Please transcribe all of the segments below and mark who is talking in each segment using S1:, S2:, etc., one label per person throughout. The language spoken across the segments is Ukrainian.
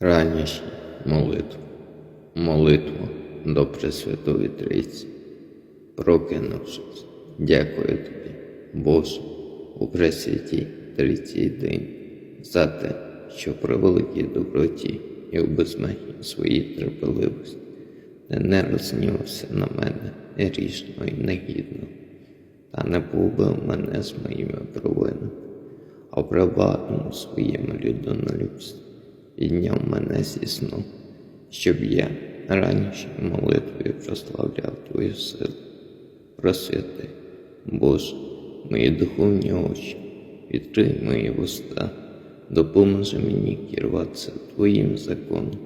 S1: Ранішню молитву, молитву до Пресвятої Трійці. Прокинувшись, дякую тобі, Боже, у Пресвятій Трійці день, за те, що при великій доброті і у безмежній своїй терпеливості ти не рознівався на мене грішно і негідно, та не побив мене з моїми провинами, а в праведному своєму людинолюбстві підняв мене зі сну, щоб я раніше молитвою прославляв Твою силу. Просвяти, Боже, мої духовні очі, відкрий мої вуста, допоможи мені керуватися Твоїм законом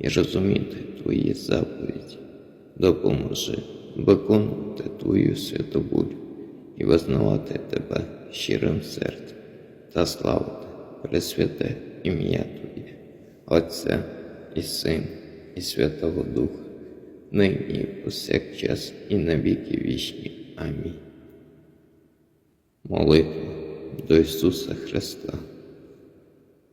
S1: і розуміти Твої заповіді. Допоможи виконувати Твою святу волю і визнавати Тебе щирим серцем та славити Пресвяте ім'я Твоє, Отця і Сина, і Святого Духа, нині і повсякчас і на віки вічні. Амінь. Молитва до Ісуса Христа.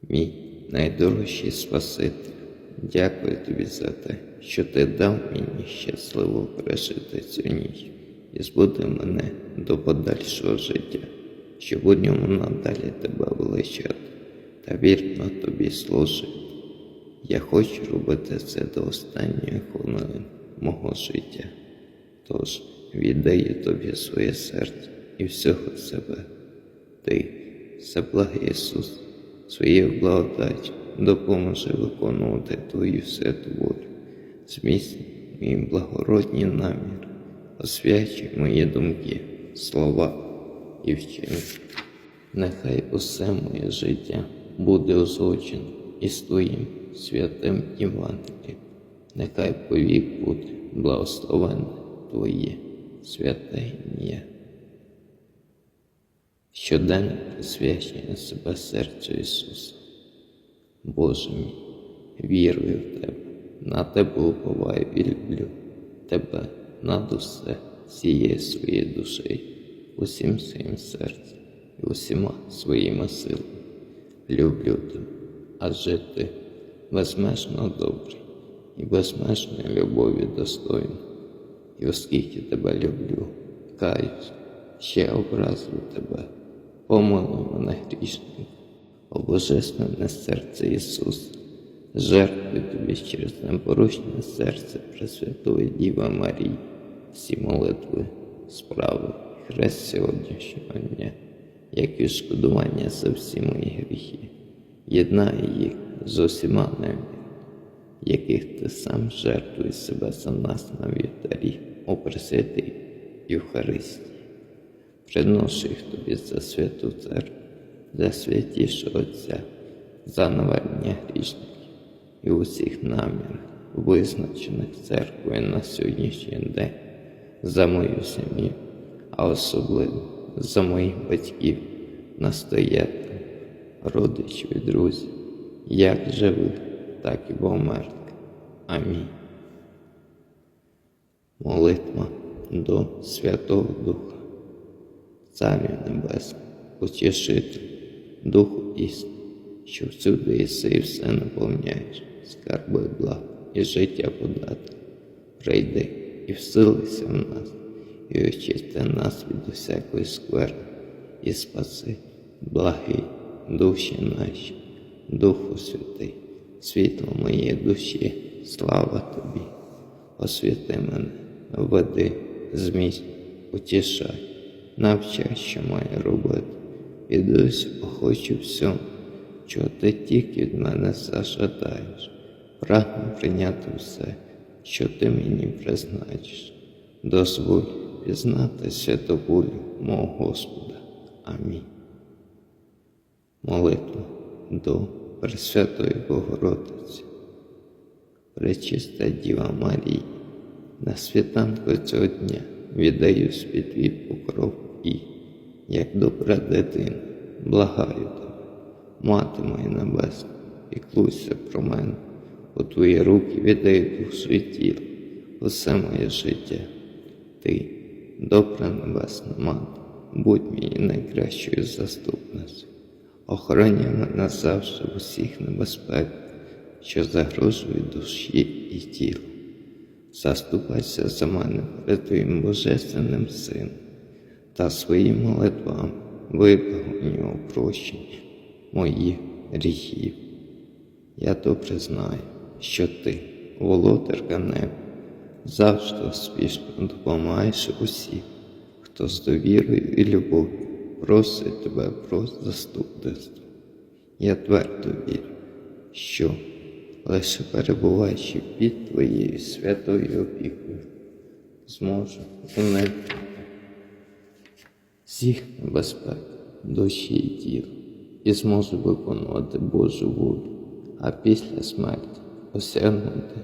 S1: Мій найдорожчий Спаситель, дякую тобі за те, що ти дав мені щасливо пережити цю ніч і збуди мене до подальшого життя, щоб у ньому надалі тебе величати та вірно тобі служити. Я хочу робити це до останньої хвилини мого життя. Тож віддаю тобі своє серце і всього себе. Ти, всеблагий Ісус, своєю благодаттю допоможи виконувати Твою святу волю, зміцни мої благородні наміри, освячуй мої думки, слова і вчинки. Нехай усе моє життя буде узгоджено із Твоїм святим Євангелієм. Нехай повік буде благословенне Твоє святе ім'я. Щоденне присвячення себе серцю Ісуса. Боже мій, вірую в Тебе, на Тебе уповаю і люблю Тебе над усе всією своєю душею, усім своїм серцем і усіма своїми силами. Люблю Тебе, адже Ти безмежно добрий. І безмежної любові достойний. І оскільки тебе люблю, каюсь, ще образив тебе, помилуй мене грішник, о божественне серце Ісуса, жертвую тобі через непорушне серце Пресвятої Діви Марії, всі молитви, справи, хрест сьогоднішнього дня, як і шкодування за всі мої гріхи, єднаю їх з усіма ними яких ти сам жертвуєш себе за нас на вівтарі, о Пресвятий Євхаристії. Приношу їх тобі за святу церкву, за святішого Отця, за навернення грішників і усіх намірів, визначених церквою на сьогоднішній день, за мою сім'ю, а особливо за моїх батьків, настоятелів, родичів і друзів, як живих, так і померлих. Амінь. Молитва до Святого Духа, Царю Небесний, Утішитель, Духу істини, що всюди єси і все наповняєш, скарби благ і життя подати. Прийди і вселися в нас, і очисти нас від усякої скверни, і спаси, благий душі наші, Духу Святий, світло моєї душі, слава тобі, освіти мене, веди, змість, утішай, навчай, що маю робити, підусь охочу всьому, чого ти тільки від мене зажадаєш, прагну прийняти все, що ти мені призначиш. Дозволь пізнати святу волю мого Господа. Амінь. Молитва до Пресвятої Богородиці. Пречиста Діва Марії, на світанку цього дня віддаю світ твій покров і, як добра дитина, благаю тебе, мати моя небесна, піклуйся про мене, у твої руки віддаю душу і усе моє життя. Ти, добра небесна мати, будь мені найкращою заступницею. Охороняй мене завжди в усіх небезпеках, що загрожують душі і тілу. Заступайся за мене перед Твоїм Божественним Сином та своїм молитвами вибав у нього прощення моїх гріхів. Я добре знаю, що ти, володарка неба, завжди успішно допомагаєш усім, хто з довірою і любов'ю просить тебе про заступництво. Я твердо вірю, що лише перебуваючи під твоєю святою опікою, зможу уникнути всіх небезпек душі і тіла і зможу виконувати Божу волю, а після смерті осягнути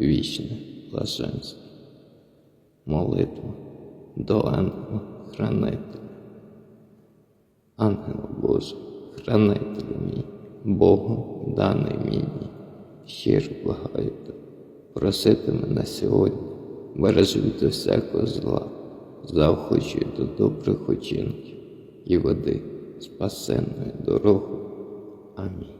S1: вічне блаженство. Молитва до ангела хранителя. Ангел Божий, хранителю мій, Богом даний мені, щиро благаю тебе, просити мене сьогодні, бережи від всякого зла, заохочуй до добрих учинків і води спасенної дороги. Амінь.